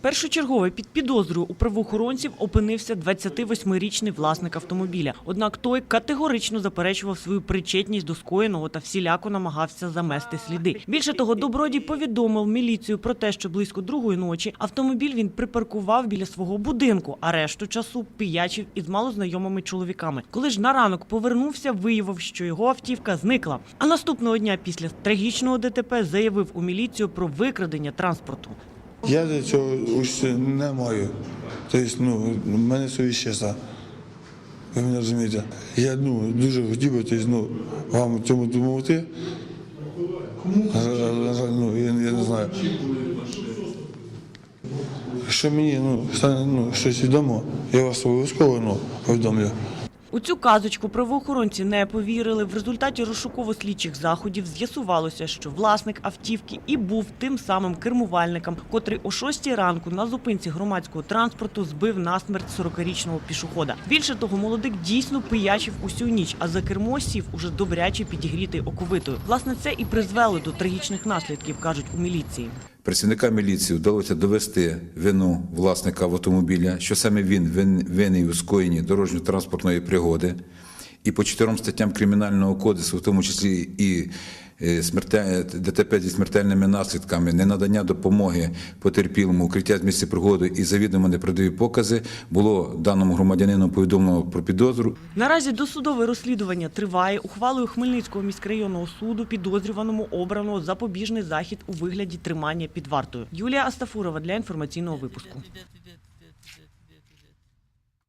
Першочергове під підозрою у правоохоронців опинився 28-річний власник автомобіля. Однак той категорично заперечував свою причетність до скоєного та всіляко намагався замести сліди. Більше того, добродій повідомив міліцію про те, що близько другої ночі автомобіль він припаркував біля свого будинку, а решту часу пиячив із малознайомими чоловіками. Коли ж на ранок повернувся, виявив, що його автівка зникла. А наступного дня після трагічного ДТП заявив у міліцію про викрадення транспорту. Я до цього не маю. Тобто, ну, в мене совість чиста. Ви мене розумієте? Я ну, дуже хотів би тобто, ну, вам цьому допомогти. Але, ну, я, я не знаю. Якщо мені ну, стане ну, щось відомо, я вас обов'язково ну, повідомлю. У цю казочку правоохоронці не повірили. В результаті розшуково-слідчих заходів з'ясувалося, що власник автівки і був тим самим кермувальником, котрий о 6 ранку на зупинці громадського транспорту збив насмерть 40-річного пішохода. Більше того, молодик дійсно пиячив усю ніч, а за кермо сів уже добряче підігрітий оковитою. Власне, це і призвело до трагічних наслідків, кажуть у міліції. Працівникам міліції вдалося довести вину власника автомобіля, що саме він вин- винний у скоєнні дорожньо-транспортної пригоди. І по чотирьом статтям Кримінального кодексу, в тому числі і е, ДТП зі смертельними наслідками, ненадання допомоги потерпілому, укриття з місця пригоди і завідомо неправдиві покази, було даному громадянину повідомлено про підозру Наразі досудове розслідування триває. Ухвалою Хмельницького міськрайонного суду підозрюваному обрано запобіжний захід у вигляді тримання під вартою. Юлія Астафурова для інформаційного випуску.